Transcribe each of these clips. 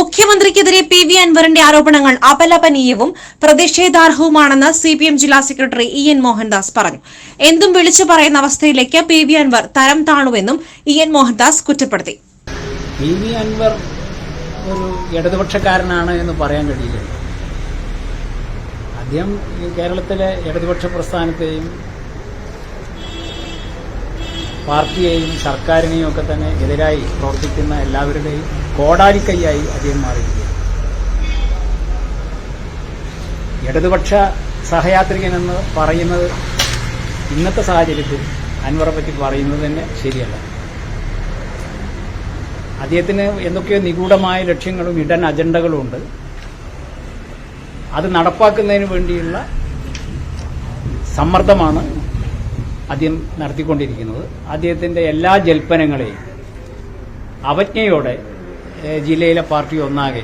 ഉദ്യോഗസ്ഥരെ P V അൻവറിന്റെ ആരോപണങ്ങൾ അപലപനീയവും പ്രതിഷേധാർഹവുമാണെന്ന് സി പി എം ജില്ലാ സെക്രട്ടറി ഇ എൻ മോഹൻദാസ് പറഞ്ഞു. എന്തും വിളിച്ചു പറയുന്ന അവസ്ഥയിലേക്ക് പി വി അൻവർ തരം താണുവെന്നും ഇ എൻ മോഹൻദാസ് കുറ്റപ്പെടുത്തി. പി വി അൻവർ ഒരു ഇടതുപക്ഷക്കാരനാണ് എന്ന് പറയാൻ കഴിയില്ല. അദ്ദേഹം കേരളത്തിലെ ഇടതുപക്ഷ പ്രസ്ഥാനത്തെയും പാർട്ടിയെയും സർക്കാരിനെയും ഒക്കെ തന്നെ എതിരായി പ്രവർത്തിക്കുന്ന എല്ലാവരുടെയും കോടാലിക്കൈയായി അദ്ദേഹം മാറിയിരിക്കുകയാണ്. ഇടതുപക്ഷ സഹയാത്രികൻ എന്ന് പറയുന്നത് ഇന്നത്തെ സാഹചര്യത്തിൽ അൻവറെ പറ്റി പറയുന്നത് തന്നെ ശരിയല്ല. അദ്ദേഹത്തിന് എന്തൊക്കെയോ നിഗൂഢമായ ലക്ഷ്യങ്ങളും ഇടൻ അജണ്ടകളും ഉണ്ട്. അത് നടപ്പാക്കുന്നതിന് വേണ്ടിയുള്ള സമ്മർദ്ദമാണ് അദ്ദേഹം നടത്തിക്കൊണ്ടിരിക്കുന്നത്. അദ്ദേഹത്തിന്റെ എല്ലാ ജൽപ്പനങ്ങളെയും അവജ്ഞയോടെ ജില്ലയിലെ പാർട്ടി ഒന്നാകെ.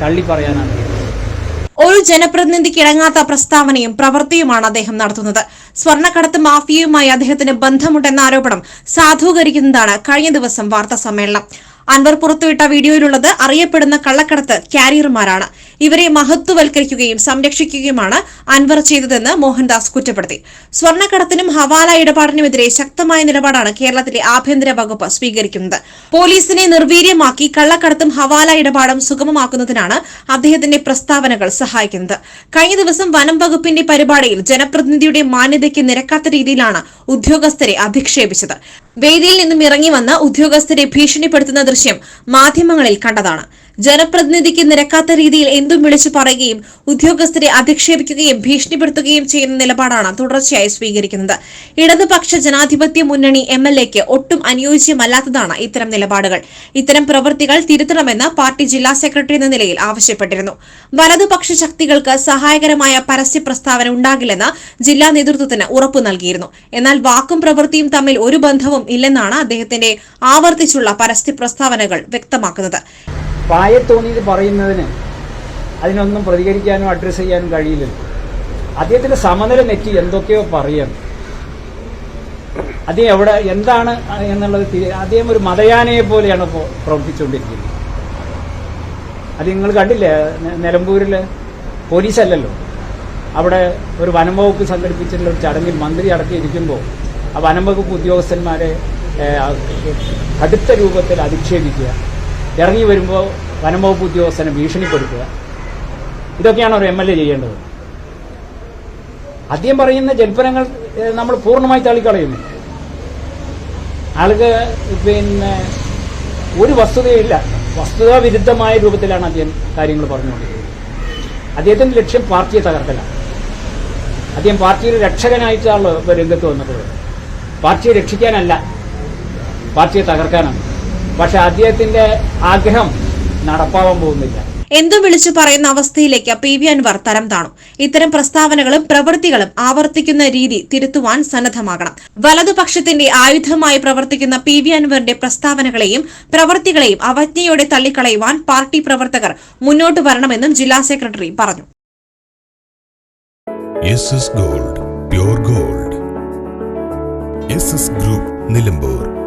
തള്ളി പറയാനാണ്. ഒരു ജനപ്രതിനിധിക്ക് ഇണങ്ങാത്ത പ്രസ്താവനയും പ്രവൃത്തിയുമാണ് അദ്ദേഹം നടത്തുന്നത്. സ്വർണക്കടത്ത് മാഫിയയുമായി അദ്ദേഹത്തിന് ബന്ധമുണ്ടെന്ന ആരോപണം സാധൂകരിക്കുന്നതാണ് കഴിഞ്ഞ ദിവസം വാർത്താ സമ്മേളനം അൻവർ പുറത്തുവിട്ട വീഡിയോയിലുള്ളത് അറിയപ്പെടുന്ന കള്ളക്കടത്ത് കാരിയർമാരാണ് ഇവരെ മഹത്വവൽക്കരിക്കുകയും സംരക്ഷിക്കുകയുമാണ് അൻവർ ചെയ്തതെന്ന് മോഹൻദാസ് കുറ്റപ്പെടുത്തി. സ്വർണക്കടത്തിനും ഹവാല ഇടപാടിനുമെതിരെ ശക്തമായ നിലപാടാണ് കേരളത്തിലെ ആഭ്യന്തര വകുപ്പ് സ്വീകരിക്കുന്നത്. പോലീസിനെ നിർവീര്യമാക്കി കള്ളക്കടത്തും ഹവാല ഇടപാടും സുഗമമാക്കുന്നതിനാണ് അദ്ദേഹത്തിന്റെ പ്രസ്താവനകൾ സഹായിക്കുന്നത്. കഴിഞ്ഞ ദിവസം വനം വകുപ്പിന്റെ പരിപാടിയിൽ ജനപ്രതിനിധിയുടെ മാന്യതയ്ക്ക് നിരക്കാത്ത രീതിയിലാണ് ഉദ്യോഗസ്ഥരെ അധിക്ഷേപിച്ചത്. വേദിയിൽ നിന്നും ഇറങ്ങി വന്ന് ഉദ്യോഗസ്ഥരെ ഭീഷണിപ്പെടുത്തുന്ന ദൃശ്യം മാധ്യമങ്ങളിൽ കണ്ടതാണ്. ജനപ്രതിനിധിക്ക് നിരക്കാത്ത രീതിയിൽ എന്തും വിളിച്ചു പറയുകയും ഉദ്യോഗസ്ഥരെ അധിക്ഷേപിക്കുകയും ഭീഷണിപ്പെടുത്തുകയും ചെയ്യുന്ന നിലപാടാണ് തുടർച്ചയായി സ്വീകരിക്കുന്നത്. ഇടതുപക്ഷ ജനാധിപത്യ മുന്നണി എം എൽ എക്ക് ഒട്ടും അനുയോജ്യമല്ലാത്തതാണ് ഇത്തരം നിലപാടുകൾ. ഇത്തരം പ്രവൃത്തികൾ തിരുത്തണമെന്ന് പാർട്ടി ജില്ലാ സെക്രട്ടറി എന്ന നിലയിൽ ആവശ്യപ്പെട്ടിരുന്നു. വലതുപക്ഷ ശക്തികൾക്ക് സഹായകരമായ പരസ്യ പ്രസ്താവന ഉണ്ടാകില്ലെന്ന് ജില്ലാ നേതൃത്വത്തിന് ഉറപ്പു നൽകിയിരുന്നു. എന്നാൽ വാക്കും പ്രവൃത്തിയും തമ്മിൽ ഒരു ബന്ധവും ഇല്ലെന്നാണ് അദ്ദേഹത്തിന്റെ ആവർത്തിച്ചുള്ള പരസ്യ പ്രസ്താവനകൾ വ്യക്തമാക്കുന്നത്. പായത്തോന്നിയത് പറയുന്നതിന് അതിനൊന്നും പ്രതികരിക്കാനോ അഡ്രസ്സ് ചെയ്യാനും കഴിയില്ല അദ്ദേഹത്തിന്റെ സമനില നെറ്റി എന്തൊക്കെയോ പറയണം അദ്ദേഹം എവിടെ എന്താണ് എന്നുള്ളത് അദ്ദേഹം ഒരു മതയാനയെ പോലെയാണ് ഇപ്പോൾ പ്രവർത്തിച്ചുകൊണ്ടിരിക്കുന്നത്. അത് നിങ്ങൾ കണ്ടില്ലേ നിലമ്പൂരിൽ പോലീസല്ലല്ലോ. അവിടെ ഒരു വനംവകുപ്പ് സംഘടിപ്പിച്ചിട്ടുള്ള ഒരു ചടങ്ങിൽ മന്ത്രി അടക്കിയിരിക്കുമ്പോൾ ആ വനംവകുപ്പ് ഉദ്യോഗസ്ഥന്മാരെ കടുത്ത രൂപത്തിൽ അധിക്ഷേപിക്കുക. ഇറങ്ങി വരുമ്പോൾ വനംവകുപ്പ് ഉദ്യോഗസ്ഥനെ ഭീഷണിപ്പെടുത്തുക. ഇതൊക്കെയാണ് ഒരു എം എൽ എ ചെയ്യേണ്ടത്. ആദ്യം പറയുന്ന ജൽപ്പനങ്ങൾ നമ്മൾ പൂർണമായി തള്ളിക്കളയുന്നു. ആൾക്ക് പിന്നെ ഒരു വസ്തുതയില്ല. വസ്തുതാ വിരുദ്ധമായ രൂപത്തിലാണ് അദ്ദേഹം കാര്യങ്ങൾ പറഞ്ഞുകൊണ്ടിരിക്കുന്നത്. അദ്ദേഹത്തിന്റെ ലക്ഷ്യം പാർട്ടിയെ തകർക്കലാണ്. അദ്ദേഹം പാർട്ടിയുടെ രക്ഷകനായിട്ടാണ് രംഗത്ത് വന്നിട്ടുള്ളത് പാർട്ടിയെ രക്ഷിക്കാനല്ല പാർട്ടിയെ തകർക്കാനാണ്. പക്ഷെ അദ്ദേഹത്തിന്റെ ആഗ്രഹം നടപ്പാവാൻ പോകുന്നില്ല. എന്തും വിളിച്ചു പറയുന്ന അവസ്ഥയിലേക്ക് പി വി അൻവർ തരം താണു. ഇത്തരം പ്രസ്താവനകളും പ്രവൃത്തികളും ആവർത്തിക്കുന്ന രീതി തിരുത്തുവാൻ സന്നദ്ധമാകണം. വലതുപക്ഷത്തിന്റെ ആയുധമായി പ്രവർത്തിക്കുന്ന പി വി അൻവറിന്റെ പ്രസ്താവനകളെയും പ്രവൃത്തികളെയും അവജ്ഞയോടെ തള്ളിക്കളയുവാൻ പാർട്ടി പ്രവർത്തകർ മുന്നോട്ട് വരണമെന്നും ജില്ലാ സെക്രട്ടറി പറഞ്ഞു. Gold pure gold group Nilambur